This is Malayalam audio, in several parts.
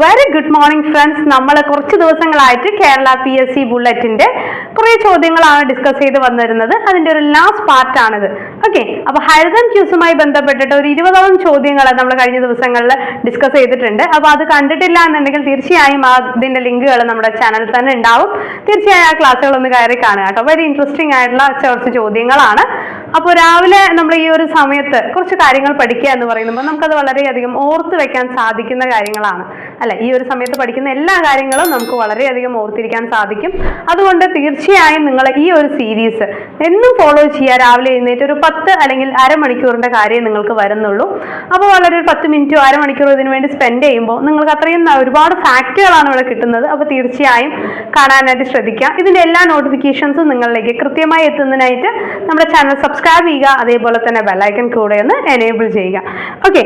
വെരി ഗുഡ് മോർണിംഗ് ഫ്രണ്ട്സ് നമ്മൾ കുറച്ച് ദിവസങ്ങളായിട്ട് കേരള പി എസ് സി ബുള്ളറ്റിന്റെ കുറേ ചോദ്യങ്ങളാണ് ഡിസ്കസ് ചെയ്ത് വന്നിരുന്നത്. അതിന്റെ ഒരു ലാസ്റ്റ് പാർട്ടാണിത് ഓക്കെ അപ്പോൾ ഹരിതം ക്യൂസുമായി ബന്ധപ്പെട്ടിട്ട് ഒരു ഇരുപതോളം ചോദ്യങ്ങൾ നമ്മൾ കഴിഞ്ഞ ദിവസങ്ങളിൽ ഡിസ്കസ് ചെയ്തിട്ടുണ്ട്. അപ്പോൾ അത് കണ്ടിട്ടില്ല എന്നുണ്ടെങ്കിൽ തീർച്ചയായും അതിന്റെ ലിങ്കുകൾ നമ്മുടെ ചാനലിൽ തന്നെ ഉണ്ടാവും. തീർച്ചയായും ആ ക്ലാസ്സുകൾ ഒന്ന് കയറി കാണുക കേട്ടോ. വെരി ഇൻട്രസ്റ്റിംഗ് ആയിട്ടുള്ള കുറച്ച് ചോദ്യങ്ങളാണ്. അപ്പോൾ രാവിലെ നമ്മൾ ഈ ഒരു സമയത്ത് കുറച്ച് കാര്യങ്ങൾ പഠിക്കുക എന്ന് പറയുമ്പോൾ നമുക്കത് വളരെയധികം ഓർത്ത് വെക്കാൻ സാധിക്കുന്ന കാര്യങ്ങളാണ്. അല്ല ഈ ഒരു സമയത്ത് പഠിക്കുന്ന എല്ലാ കാര്യങ്ങളും നമുക്ക് വളരെയധികം ഓർത്തിരിക്കാൻ സാധിക്കും. അതുകൊണ്ട് തീർച്ചയായും നിങ്ങൾ ഈ ഒരു സീരീസ് എന്നും ഫോളോ ചെയ്യുക. രാവിലെ എഴുന്നേറ്റ് ഒരു പത്ത് അല്ലെങ്കിൽ അരമണിക്കൂറിന്റെ കാര്യം നിങ്ങൾക്ക് വരുന്നുള്ളൂ. അപ്പോൾ വളരെ ഒരു പത്ത് മിനിറ്റോ അരമണിക്കൂറോ ഇതിനു വേണ്ടി സ്പെൻഡ് ചെയ്യുമ്പോൾ നിങ്ങൾക്ക് അത്രയും ഒരുപാട് ഫാക്റ്റുകളാണ് ഇവിടെ കിട്ടുന്നത്. അപ്പോൾ തീർച്ചയായും കാണാനായിട്ട് ശ്രദ്ധിക്കുക. ഇതിന്റെ എല്ലാ നോട്ടിഫിക്കേഷൻസും നിങ്ങളിലേക്ക് കൃത്യമായി എത്തുന്നതിനായിട്ട് നമ്മുടെ ചാനൽ സബ്സ്ക്രൈബ് ചെയ്യുക അതേപോലെ തന്നെ ബെല്ലൈക്കൺ കൂടെ ഒന്ന് എനേബിൾ ചെയ്യുക. ഓക്കെ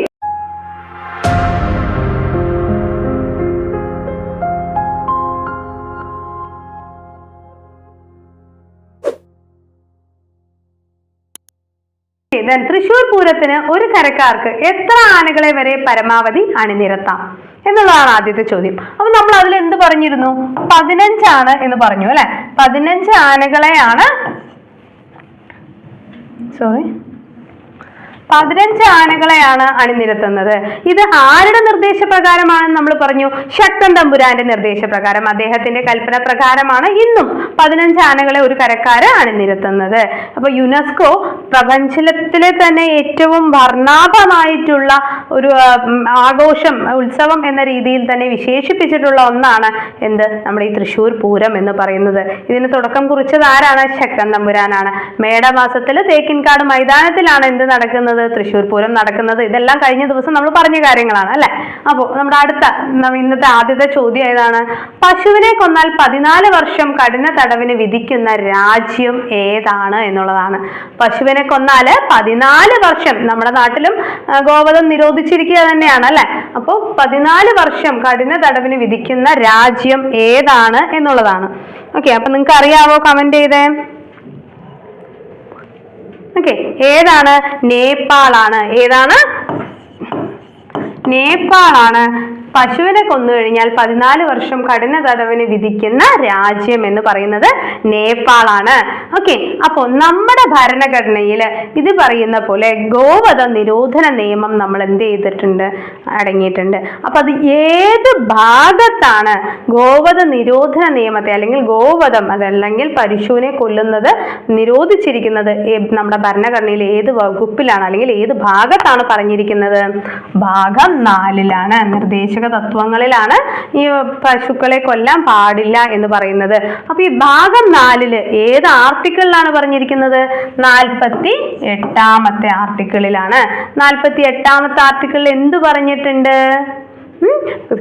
തൃശൂർ പൂരത്തിന് ഒരു കരക്കാർക്ക് എത്ര ആനകളെ വരെ പരമാവധി അണിനിരത്താം എന്നുള്ളതാണ് ആദ്യത്തെ ചോദ്യം. അപ്പൊ നമ്മൾ അതിൽ എന്ത് പറഞ്ഞിരുന്നു? പതിനഞ്ചാണ് എന്ന് പറഞ്ഞു അല്ലെ? പതിനഞ്ച് ആനകളെയാണ് സോറി പതിനഞ്ച് ആനകളെയാണ് അണിനിരത്തുന്നത്. ഇത് ആരുടെ നിർദ്ദേശപ്രകാരമാണെന്ന് നമ്മൾ പറഞ്ഞു? ശക്തൻ തമ്പുരാന്റെ നിർദ്ദേശപ്രകാരം. അദ്ദേഹത്തിന്റെ കൽപ്പന പ്രകാരമാണ് ഇന്നും പതിനഞ്ച് ആനകളെ ഒരു കരക്കാര് അണിനിരത്തുന്നത്. അപ്പൊ യുനെസ്കോ പ്രപഞ്ചത്തിലെ തന്നെ ഏറ്റവും വർണാഭമായിട്ടുള്ള ഒരു ആഘോഷം ഉത്സവം എന്ന രീതിയിൽ തന്നെ വിശേഷിപ്പിച്ചിട്ടുള്ള ഒന്നാണ് എന്ത്? നമ്മുടെ ഈ തൃശ്ശൂർ പൂരം എന്ന് പറയുന്നത്. ഇതിന് തുടക്കം കുറിച്ചത് ആരാണ്? ശക്തൻ തമ്പുരാനാണ്. മേടമാസത്തിൽ തേക്കിൻകാട് മൈതാനത്തിലാണ് എന്ത് നടക്കുന്നത്? തൃശ്ശൂർ പൂരം നടക്കുന്നത് ഇതെല്ലാം കഴിഞ്ഞ ദിവസം നമ്മൾ പറഞ്ഞ കാര്യങ്ങളാണ് അല്ലെ? അപ്പോൾ നമ്മുടെ അടുത്ത ഇന്നത്തെ ആദ്യത്തെ ചോദ്യം ഏതാണ്? പശുവിനെ കൊന്നാൽ പതിനാല് വർഷം കഠിന തടവിന് വിധിക്കുന്ന രാജ്യം ഏതാണ് എന്നുള്ളതാണ്. പശുവിനെ കൊന്നാൽ പതിനാല് വർഷം നമ്മുടെ നാട്ടിലും ഗോവധം നിരോധിച്ചിരിക്കുക തന്നെയാണ് അല്ലെ? അപ്പോൾ പതിനാല് വർഷം കഠിന തടവിന് വിധിക്കുന്ന രാജ്യം ഏതാണ് എന്നുള്ളതാണ്. ഓക്കെ അപ്പൊ നിങ്ങൾക്ക് അറിയാവോ കമന്റ് ചെയ്തേ? ഓക്കെ ഏതാണ്? നേപ്പാളാണ്. ഏതാണ്? നേപ്പാളാണ്. പശുവിനെ കൊന്നു കഴിഞ്ഞാൽ പതിനാല് വർഷം കഠിന തടവിന് വിധിക്കുന്ന രാജ്യം എന്ന് പറയുന്നത് നേപ്പാളാണ്. ഓക്കെ അപ്പോൾ നമ്മുടെ ഭരണഘടനയിൽ ഇത് പറയുന്ന പോലെ ഗോവധ നിരോധന നിയമം നമ്മൾ എന്ത് ചെയ്തിട്ടുണ്ട്? അടങ്ങിയിട്ടുണ്ട്. അപ്പൊ അത് ഏത് ഭാഗത്താണ് ഗോവധ നിരോധന നിയമത്തെ അല്ലെങ്കിൽ ഗോവധം അതല്ലെങ്കിൽ പശുവിനെ കൊല്ലുന്നത് നിരോധിച്ചിരിക്കുന്നത്? നമ്മുടെ ഭരണഘടനയിൽ ഏത് വകുപ്പിലാണ് അല്ലെങ്കിൽ ഏത് ഭാഗത്താണ് പറഞ്ഞിരിക്കുന്നത്? ഭാഗം നാലിലാണ്. നിർദ്ദേശക തത്വങ്ങളിലാണ് ഈ പശുക്കളെ കൊല്ലാൻ പാടില്ല എന്ന് പറയുന്നത്. അപ്പൊ ഈ ഭാഗം നാലിൽ ഏത് ആർട്ടിക്കിളിലാണ് പറഞ്ഞിരിക്കുന്നത്. നാൽപ്പത്തി എട്ടാമത്തെ ആർട്ടിക്കിളിലാണ് നാൽപ്പത്തി എട്ടാമത്തെ ആർട്ടിക്കിളിൽ എന്ത് പറഞ്ഞിട്ടുണ്ട്?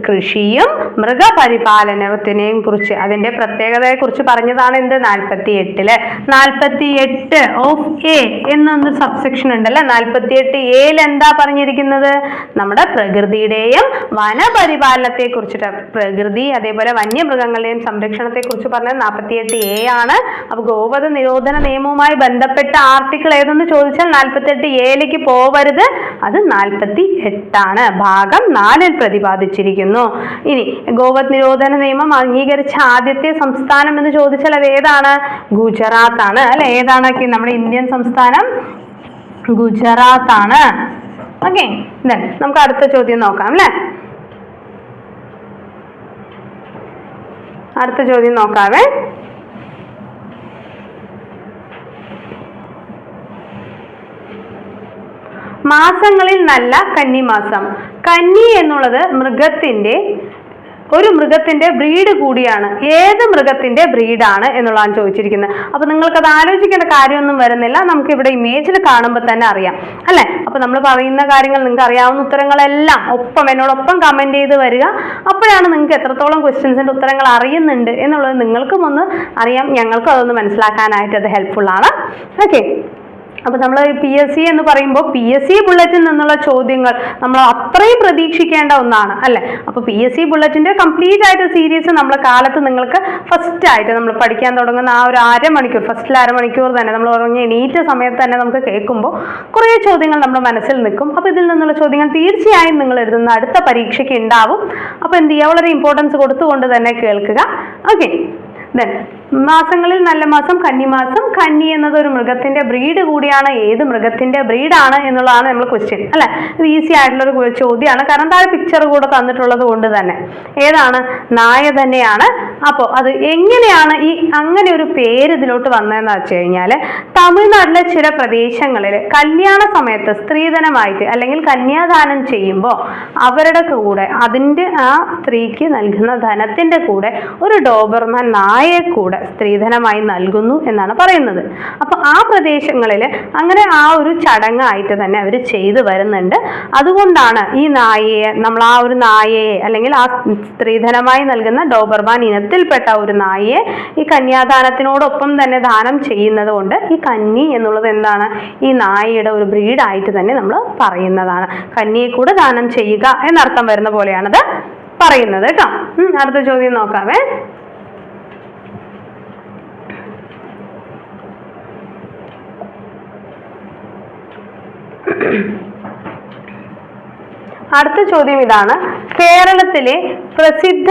കൃഷിയും മൃഗപരിപാലനത്തിനെയും കുറിച്ച് അതിന്റെ പ്രത്യേകതയെ കുറിച്ച് പറഞ്ഞതാണ് എന്ത്? നാൽപ്പത്തി എട്ടിൽ നാൽപ്പത്തി എട്ട് ഓഫ് എ എന്നൊരു സബ്സെക്ഷൻ ഉണ്ടല്ലേ? നാൽപ്പത്തി എട്ട് എയിൽ എന്താ പറഞ്ഞിരിക്കുന്നത്? നമ്മുടെ പ്രകൃതിയുടെയും വനപരിപാലനത്തെ കുറിച്ചിട്ട് പ്രകൃതി അതേപോലെ വന്യമൃഗങ്ങളുടെയും സംരക്ഷണത്തെ കുറിച്ച് പറഞ്ഞത് നാൽപ്പത്തി എട്ട് എ ആണ്. അപ്പൊ ഗോവധ നിരോധന നിയമവുമായി ബന്ധപ്പെട്ട ആർട്ടിക്കിൾ ഏതെന്ന് ചോദിച്ചാൽ നാൽപ്പത്തി എട്ട് എയിലേക്ക് പോവരുത്. അത് നാൽപ്പത്തി എട്ടാണ് ഭാഗം നാലിൽ പ്രതിപാദിച്ചിരിക്കുന്നു. ഇനി ഗോവത് നിരോധന നിയമം അംഗീകരിച്ച ആദ്യത്തെ സംസ്ഥാനം എന്ന് ചോദിച്ചാൽ അത് ഏതാണ്? ഗുജറാത്ത് ആണ് അല്ലെ? ഏതാണ് നമ്മുടെ ഇന്ത്യൻ സംസ്ഥാനം? ഗുജറാത്ത് ആണ് ഓക്കെ നമുക്ക് അടുത്ത ചോദ്യം നോക്കാം അല്ലേ? അടുത്ത ചോദ്യം നോക്കാവേ. മാസങ്ങളിൽ നല്ല കന്നിമാസം. കന്നി എന്നുള്ളത് മൃഗത്തിന്റെ ഒരു മൃഗത്തിന്റെ ബ്രീഡ് കൂടിയാണ്. ഏത് മൃഗത്തിന്റെ ബ്രീഡാണ് എന്നുള്ളതാണ് ചോദിച്ചിരിക്കുന്നത്. അപ്പൊ നിങ്ങൾക്കത് ആലോചിക്കേണ്ട കാര്യമൊന്നും വരുന്നില്ല. നമുക്ക് ഇവിടെ ഇമേജിൽ കാണുമ്പോൾ തന്നെ അറിയാം. അല്ലെ? അപ്പൊ നമ്മൾ പറയുന്ന കാര്യങ്ങൾ നിങ്ങൾക്ക് അറിയാവുന്ന ഉത്തരങ്ങളെല്ലാം ഒപ്പം എന്നോടൊപ്പം കമന്റ് ചെയ്ത് വരിക. അപ്പോഴാണ് നിങ്ങൾക്ക് എത്രത്തോളം ക്വസ്റ്റ്യൻസിന്റെ ഉത്തരങ്ങൾ അറിയുന്നുണ്ട് എന്നുള്ളത് നിങ്ങൾക്കും ഒന്ന് അറിയാം. ഞങ്ങൾക്കും അതൊന്ന് മനസ്സിലാക്കാനായിട്ട് അത് ഹെൽപ്ഫുൾ ആണ്. ഓക്കെ അപ്പൊ നമ്മൾ പി എസ് സി എന്ന് പറയുമ്പോൾ പി എസ് സി ബുള്ളറ്റിൽ നിന്നുള്ള ചോദ്യങ്ങൾ നമ്മൾ അത്രയും പ്രതീക്ഷിക്കേണ്ട ഒന്നാണ് അല്ലേ? അപ്പോൾ പി എസ് സി ബുള്ളറ്റിന്റെ കംപ്ലീറ്റ് ആയിട്ട് സീരീസ് നമ്മൾ കാലത്ത് നിങ്ങൾക്ക് ഫസ്റ്റ് ആയിട്ട് നമ്മൾ പഠിക്കാൻ തുടങ്ങുന്ന ആ ഒരു അരമണിക്കൂർ ഫസ്റ്റിൽ അരമണിക്കൂർ തന്നെ നമ്മൾ ഉറങ്ങി എണീറ്റ സമയത്ത് തന്നെ നമുക്ക് കേൾക്കുമ്പോൾ കുറേ ചോദ്യങ്ങൾ നമ്മുടെ മനസ്സിൽ നിൽക്കും. അപ്പോൾ ഇതിൽ നിന്നുള്ള ചോദ്യങ്ങൾ തീർച്ചയായും നിങ്ങൾ എഴുതുന്ന അടുത്ത പരീക്ഷയ്ക്ക് ഉണ്ടാവും. അപ്പോൾ എന്ത് ചെയ്യുക വളരെ ഇമ്പോർട്ടൻസ് കൊടുത്തുകൊണ്ട് തന്നെ കേൾക്കുക. ഓക്കെ ദെൻ മാസങ്ങളിൽ നല്ല മാസം കന്നിമാസം കന്നി എന്നത് ഒരു മൃഗത്തിന്റെ ബ്രീഡ് കൂടിയാണ്. ഏത് മൃഗത്തിന്റെ ബ്രീഡാണ് എന്നുള്ളതാണ് നമ്മൾ ക്വസ്റ്റ്യൻ അല്ലെ? ഇത് ഈസി ആയിട്ടുള്ള ഒരു ചോദ്യമാണ്. കാരണം താഴെ പിക്ചർ കൂടെ തന്നിട്ടുള്ളത് കൊണ്ട് തന്നെ. ഏതാണ്? നായ തന്നെയാണ്. അപ്പോൾ അത് എങ്ങനെയാണ് ഈ അങ്ങനെ ഒരു പേര് ഇതിലോട്ട് വന്നതെന്ന് വെച്ച് കഴിഞ്ഞാൽ തമിഴ്നാട്ടിലെ ചില പ്രദേശങ്ങളിൽ കല്യാണ സമയത്ത് സ്ത്രീധനമായിട്ട് അല്ലെങ്കിൽ കന്യാദാനം ചെയ്യുമ്പോൾ അവരുടെ കൂടെ അതിന്റെ ആ സ്ത്രീക്ക് നൽകുന്ന ധനത്തിന്റെ കൂടെ ഒരു ഡോബർമാൻ നായയെ കൂടെ സ്ത്രീധനമായി നൽകുന്നു എന്നാണ് പറയുന്നത്. അപ്പൊ ആ പ്രദേശങ്ങളിൽ അങ്ങനെ ആ ഒരു ചടങ്ങായിട്ട് തന്നെ അവർ ചെയ്തു വരുന്നുണ്ട്. അതുകൊണ്ടാണ് ഈ നായയെ നമ്മൾ ആ ഒരു നായയെ അല്ലെങ്കിൽ ആ സ്ത്രീധനമായി നൽകുന്ന ഡോബർവാൻ ഇനത്തിൽപ്പെട്ട ഒരു നായയെ ഈ കന്യാദാനത്തിനോടൊപ്പം തന്നെ ദാനം ചെയ്യുന്നത് കൊണ്ട് ഈ കന്നി എന്നുള്ളത് എന്താണ്? ഈ നായയുടെ ഒരു ബ്രീഡായിട്ട് തന്നെ നമ്മൾ പറയുന്നതാണ്. കന്നിയെ കൂടെ ദാനം ചെയ്യുക എന്നർത്ഥം വരുന്ന പോലെയാണത് പറയുന്നത് കേട്ടോ. അടുത്ത ചോദ്യം നോക്കാവേ. അടുത്ത ചോദ്യം ഇതാണ്. കേരളത്തിലെ പ്രസിദ്ധ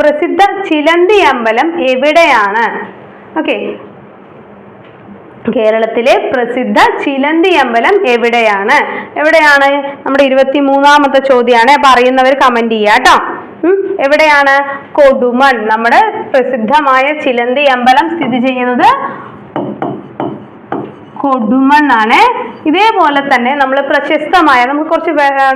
പ്രസിദ്ധ ചിലന്തി അമ്പലം എവിടെയാണ്? ഓക്കെ കേരളത്തിലെ പ്രസിദ്ധ ചിലന്തി അമ്പലം എവിടെയാണ്? എവിടെയാണ്? നമ്മുടെ ഇരുപത്തി മൂന്നാമത്തെ ചോദ്യമാണ് അപ്പൊ അറിയുന്നവർ കമന്റ് ചെയ്യുക കേട്ടോ എവിടെയാണ്? കൊടുമൺ നമ്മുടെ പ്രസിദ്ധമായ ചിലന്തി അമ്പലം സ്ഥിതി ചെയ്യുന്നത് കൊടുമണ്ണാണ്. ഇതേപോലെ തന്നെ നമ്മൾ പ്രശസ്തമായ നമ്മൾ കുറച്ച്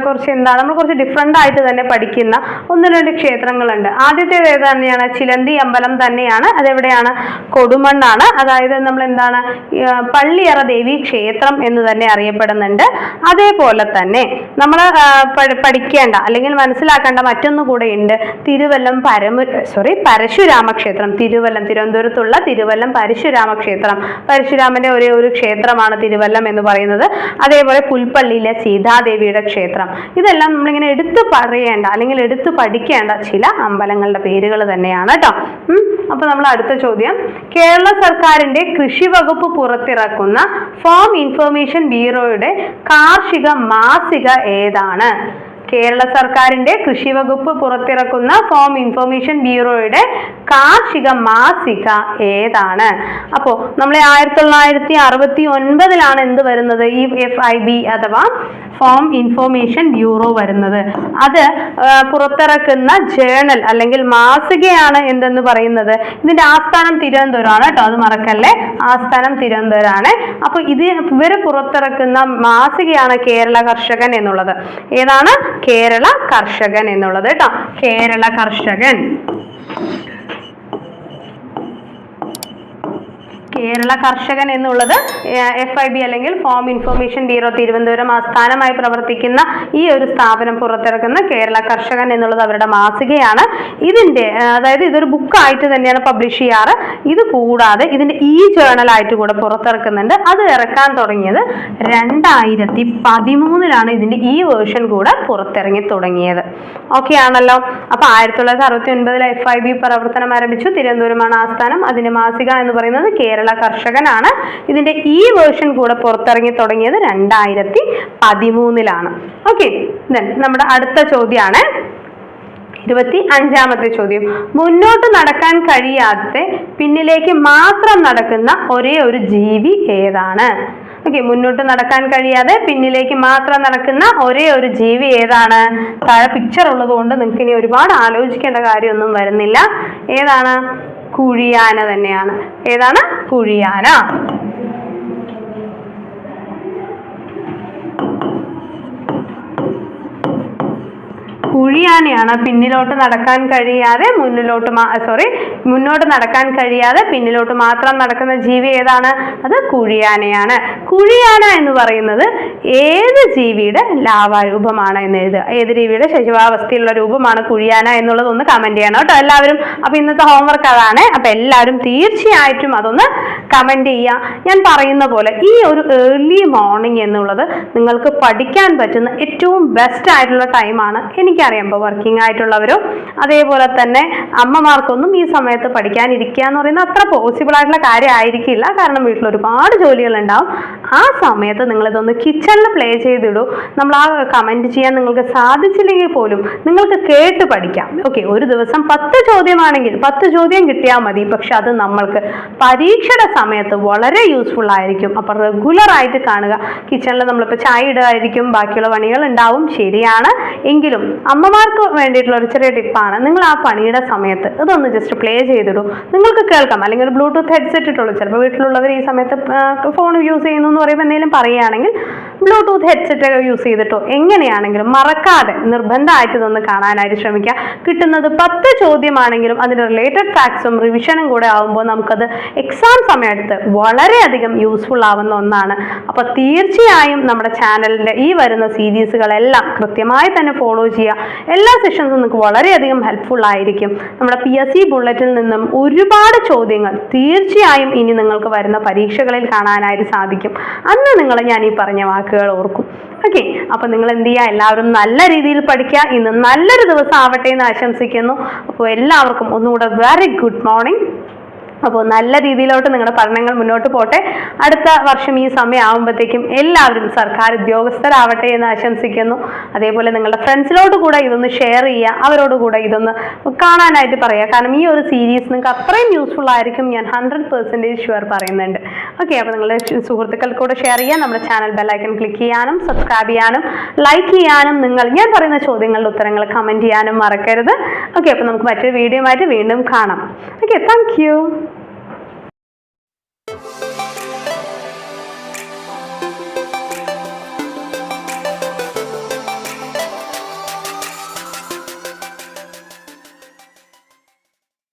കുറച്ച് എന്താ നമ്മൾ കുറച്ച് ഡിഫറെന്റ് ആയിട്ട് തന്നെ പഠിക്കുന്ന ഒന്ന് രണ്ട് ക്ഷേത്രങ്ങളുണ്ട്. ആദ്യത്തേത് ഏത് തന്നെയാണ്? ചിലന്തി അമ്പലം തന്നെയാണ്. അതെവിടെയാണ്? കൊടുമണ്ണാണ്. അതായത് നമ്മൾ എന്താണ് പള്ളിയറ ദേവി ക്ഷേത്രം എന്ന് തന്നെ അറിയപ്പെടുന്നുണ്ട്. അതേപോലെ തന്നെ നമ്മൾ പഠിക്കേണ്ട അല്ലെങ്കിൽ മനസ്സിലാക്കേണ്ട മറ്റൊന്നു കൂടെ ഉണ്ട്. തിരുവല്ലം പരമു സോറി പരശുരാമ ക്ഷേത്രം തിരുവല്ലം തിരുവനന്തപുരത്തുള്ള തിരുവല്ലം പരശുരാമ ക്ഷേത്രം പരശുരാമന്റെ ഒരേ ഒരു ക്ഷേത്രമാണ് തിരുവല്ലം എന്ന് പറയുന്നത്. അതേപോലെ പുൽപ്പള്ളിയിലെ സീതാദേവിയുടെ ക്ഷേത്രം. ഇതെല്ലാം നമ്മളിങ്ങനെ എടുത്തു പറയേണ്ട അല്ലെങ്കിൽ എടുത്തു പഠിക്കേണ്ട ചില അമ്പലങ്ങളുടെ പേരുകൾ തന്നെയാണ് കേട്ടോ അപ്പൊ നമ്മൾ അടുത്ത ചോദ്യം. കേരള സർക്കാരിന്റെ കൃഷി വകുപ്പ് പുറത്തിറക്കുന്ന ഫോം ഇൻഫർമേഷൻ ബ്യൂറോയുടെ കാർഷിക മാസിക ഏതാണ്? കേരള സർക്കാരിന്റെ കൃഷി വകുപ്പ് പുറത്തിറക്കുന്ന ഫോം ഇൻഫർമേഷൻ ബ്യൂറോയുടെ കാർഷിക മാസിക ഏതാണ്? അപ്പോൾ നമ്മളെ ആയിരത്തി തൊള്ളായിരത്തി അറുപത്തി ഒൻപതിലാണ് എന്ത് വരുന്നത്? ഈ എഫ് ഐ ബി അഥവാ ഫോം ഇൻഫർമേഷൻ ബ്യൂറോ വരുന്നത്. അത് പുറത്തിറക്കുന്ന ജേണൽ അല്ലെങ്കിൽ മാസികയാണ് എന്തെന്ന് പറയുന്നത്? ഇതിന്റെ ആസ്ഥാനം തിരുവനന്തപുരമാണ് കേട്ടോ അത് മറക്കല്ലേ? ആസ്ഥാനം തിരുവനന്തപുരമാണ്. അപ്പൊ ഇത് ഇവർ പുറത്തിറക്കുന്ന മാസികയാണ് കേരള കർഷകൻ എന്നുള്ളത്. ഏതാണ്? കേരള കർഷകൻ എന്നുള്ളത് കേട്ടോ. കേരള കർഷകൻ. കേരള കർഷകൻ എന്നുള്ളത് എഫ് ഐ ബി അല്ലെങ്കിൽ ഫോം ഇൻഫർമേഷൻ ബ്യൂറോ തിരുവനന്തപുരം ആസ്ഥാനമായി പ്രവർത്തിക്കുന്ന ഈ ഒരു സ്ഥാപനം പുറത്തിറക്കുന്ന കേരള കർഷകൻ എന്നുള്ളത് അവരുടെ മാസികയാണ്. ഇതിന്റെ അതായത് ഇതൊരു ബുക്കായിട്ട് തന്നെയാണ് പബ്ലിഷ് ചെയ്യാറ്. ഇത് കൂടാതെ ഇതിന്റെ ഈ ജേണൽ ആയിട്ട് കൂടെ പുറത്തിറക്കുന്നുണ്ട്. അത് ഇറക്കാൻ തുടങ്ങിയത് രണ്ടായിരത്തി പതിമൂന്നിലാണ് ഇതിന്റെ ഈ വേർഷൻ കൂടെ പുറത്തിറങ്ങി തുടങ്ങിയത്. ഓക്കെ ആണല്ലോ. അപ്പോൾ ആയിരത്തി തൊള്ളായിരത്തി അറുപത്തി ഒൻപതിൽ എഫ് ഐ ബി പ്രവർത്തനം ആരംഭിച്ചു. തിരുവനന്തപുരമാണ് ആസ്ഥാനം. അതിന്റെ മാസിക എന്ന് പറയുന്നത് കേരള കർഷകനാണ്. ഇതിന്റെ ഈ വേർഷൻ കൂടെ പുറത്തിറങ്ങി തുടങ്ങിയത് രണ്ടായിരത്തി പതിമൂന്നിലാണ്. ഓക്കെ നമ്മുടെ അടുത്ത ചോദ്യമാണ് ഇരുപത്തി അഞ്ചാമത്തെ ചോദ്യം. മുന്നോട്ട് നടക്കാൻ കഴിയാത്ത പിന്നിലേക്ക് മാത്രം നടക്കുന്ന ഒരേ ഒരു ജീവി ഏതാണ്? ഓക്കെ മുന്നോട്ട് നടക്കാൻ കഴിയാതെ പിന്നിലേക്ക് മാത്രം നടക്കുന്ന ഒരേ ഒരു ജീവി ഏതാണ്? താഴെ പിക്ചർ ഉള്ളത് കൊണ്ട് നിങ്ങൾക്ക് ഇനി ഒരുപാട് ആലോചിക്കേണ്ട കാര്യമൊന്നും വരുന്നില്ല. ഏതാണ്? കുഴിയാന തന്നെയാണ്. ഏതാണ്? കുഴിയാന. കുഴിയാനയാണ് പിന്നിലോട്ട് നടക്കാൻ കഴിയാതെ മുന്നിലോട്ട് സോറി മുന്നോട്ട് നടക്കാൻ കഴിയാതെ പിന്നിലോട്ട് മാത്രം നടക്കുന്ന ജീവി ഏതാണ്? അത് കുഴിയാനയാണ്. കുഴിയാന എന്ന് പറയുന്നത് ഏത് ജീവിയുടെ ലാവാരൂപമാണ് എന്ന് എഴുതുക. ഏത് ജീവിയുടെ ശശിവാവസ്ഥയിലുള്ള രൂപമാണ് കുഴിയാന എന്നുള്ളത് ഒന്ന് കമന്റ് ചെയ്യണം കേട്ടോ എല്ലാവരും. അപ്പൊ ഇന്നത്തെ ഹോംവർക്ക് അതാണ്. അപ്പൊ എല്ലാവരും തീർച്ചയായിട്ടും അതൊന്ന് കമന്റ് ചെയ്യുക. ഞാൻ പറയുന്ന പോലെ ഈ ഒരു ഏർലി മോർണിംഗ് എന്നുള്ളത് നിങ്ങൾക്ക് പഠിക്കാൻ പറ്റുന്ന ഏറ്റവും ബെസ്റ്റ് ആയിട്ടുള്ള ടൈമാണ് എനിക്കറിയാം ഇപ്പോൾ വർക്കിംഗ് ആയിട്ടുള്ളവരും അതേപോലെ തന്നെ അമ്മമാർക്കൊന്നും ഈ സമയത്ത് പഠിക്കാനിരിക്കുക എന്ന് പറയുന്നത് അത്ര പോസിബിൾ ആയിട്ടുള്ള കാര്യം ആയിരിക്കില്ല കാരണം വീട്ടിൽ ഒരുപാട് ജോലികൾ ഉണ്ടാവും ആ സമയത്ത് നിങ്ങളിതൊന്ന് കിച്ചണിൽ പ്ലേ ചെയ്തിടൂ. നമ്മൾ ആ കമന്റ് ചെയ്യാൻ നിങ്ങൾക്ക് സാധിച്ചില്ലെങ്കിൽ പോലും നിങ്ങൾക്ക് കേട്ട് പഠിക്കാം. ഓക്കെ ഒരു ദിവസം പത്ത് ചോദ്യമാണെങ്കിൽ പത്ത് ചോദ്യം കിട്ടിയാൽ മതി. പക്ഷെ അത് നമ്മൾക്ക് പരീക്ഷയുടെ സമയത്ത് വളരെ യൂസ്ഫുൾ ആയിരിക്കും. അപ്പൊ റെഗുലർ ആയിട്ട് കാണുക. കിച്ചണിൽ നമ്മളിപ്പോൾ ചായ ഇടുമായിരിക്കും ബാക്കിയുള്ള പണികൾ ഉണ്ടാവും. ശരിയാണ്. എങ്കിലും അമ്മമാർക്ക് വേണ്ടിയിട്ടുള്ള ഒരു ചെറിയ ടിപ്പാണ് നിങ്ങൾ ആ പണിയുടെ സമയത്ത് ഇതൊന്ന് ജസ്റ്റ് പ്ലേ ചെയ്തിടൂ. നിങ്ങൾക്ക് കേൾക്കാം. അല്ലെങ്കിൽ ഒരു ബ്ലൂടൂത്ത് ഹെഡ്സെറ്റ് ഇട്ടുള്ളൂ. ചിലപ്പോൾ വീട്ടിലുള്ളവർ ഈ സമയത്ത് ഫോൺ യൂസ് ചെയ്യുന്നു എന്ന് പറയുമ്പോൾ എന്തെങ്കിലും പറയുകയാണെങ്കിൽ ബ്ലൂടൂത്ത് ഹെഡ്സെറ്റ് യൂസ് ചെയ്തിട്ടോ എങ്ങനെയാണെങ്കിലും മറക്കാതെ നിർബന്ധമായിട്ട് ഇതൊന്ന് കാണാനായിട്ട് ശ്രമിക്കുക. കിട്ടുന്നത് പത്ത് ചോദ്യമാണെങ്കിലും അതിന് റിലേറ്റഡ് ഫാക്ട്സും റിവിഷനും കൂടെ ആകുമ്പോൾ നമുക്കത് എക്സാം സമയത്ത് വളരെയധികം യൂസ്ഫുൾ ആവുന്ന ഒന്നാണ്. അപ്പോൾ തീർച്ചയായും നമ്മുടെ ചാനലിന്റെ ഈ വരുന്ന സീരീസുകളെല്ലാം കൃത്യമായി തന്നെ ഫോളോ ചെയ്യുക. എല്ലാ സെഷൻസും നിങ്ങൾക്ക് വളരെയധികം ഹെൽപ്ഫുൾ ആയിരിക്കും. നമ്മുടെ പി എസ് സി ബുള്ളറ്റിൽ നിന്നും ഒരുപാട് ചോദ്യങ്ങൾ തീർച്ചയായും ഇനി നിങ്ങൾക്ക് വരുന്ന പരീക്ഷകളിൽ കാണാനായിട്ട് സാധിക്കും. അന്ന് നിങ്ങൾ ഞാൻ ഈ പറഞ്ഞ വാക്കുകൾ ഓർക്കും. ഓക്കെ അപ്പോൾ നിങ്ങൾ എന്ത് ചെയ്യുക? എല്ലാവരും നല്ല രീതിയിൽ പഠിക്കുക. ഇന്ന് നല്ലൊരു ദിവസം ആവട്ടെ എന്ന് ആശംസിക്കുന്നു. അപ്പോൾ എല്ലാവർക്കും ഒന്നുകൂടെ വെരി ഗുഡ് മോർണിംഗ് അപ്പോൾ നല്ല രീതിയിലോട്ട് നിങ്ങളുടെ പഠനങ്ങൾ മുന്നോട്ട് പോട്ടെ. അടുത്ത വർഷം ഈ സമയമാകുമ്പോഴത്തേക്കും എല്ലാവരും സർക്കാർ ഉദ്യോഗസ്ഥരാവട്ടെ എന്ന് ആശംസിക്കുന്നു. അതേപോലെ നിങ്ങളുടെ ഫ്രണ്ട്സിലോട്ട് കൂടെ ഇതൊന്ന് ഷെയർ ചെയ്യുക അവരോട് കൂടെ ഇതൊന്ന് കാണാനായിട്ട് പറയുക. കാരണം ഈ ഒരു സീരീസ് നിങ്ങൾക്ക് അത്രയും യൂസ്ഫുൾ ആയിരിക്കും ഞാൻ ഹൺഡ്രഡ് പെർസെന്റേജ് ഷുവർ പറയുന്നുണ്ട്. ഓക്കെ അപ്പോൾ നിങ്ങളുടെ സുഹൃത്തുക്കൾക്ക് കൂടെ ഷെയർ ചെയ്യുക നമ്മുടെ ചാനൽ ബെല്ലൈക്കൺ ക്ലിക്ക് ചെയ്യാനും സബ്സ്ക്രൈബ് ചെയ്യാനും ലൈക്ക് ചെയ്യാനും നിങ്ങൾ ഞാൻ പറയുന്ന ചോദ്യങ്ങളുടെ ഉത്തരങ്ങൾ കമന്റ് ചെയ്യാനും മറക്കരുത്. ഓക്കെ അപ്പോൾ നമുക്ക് മറ്റൊരു വീഡിയോ ആയിട്ട് വീണ്ടും കാണാം. Okay thank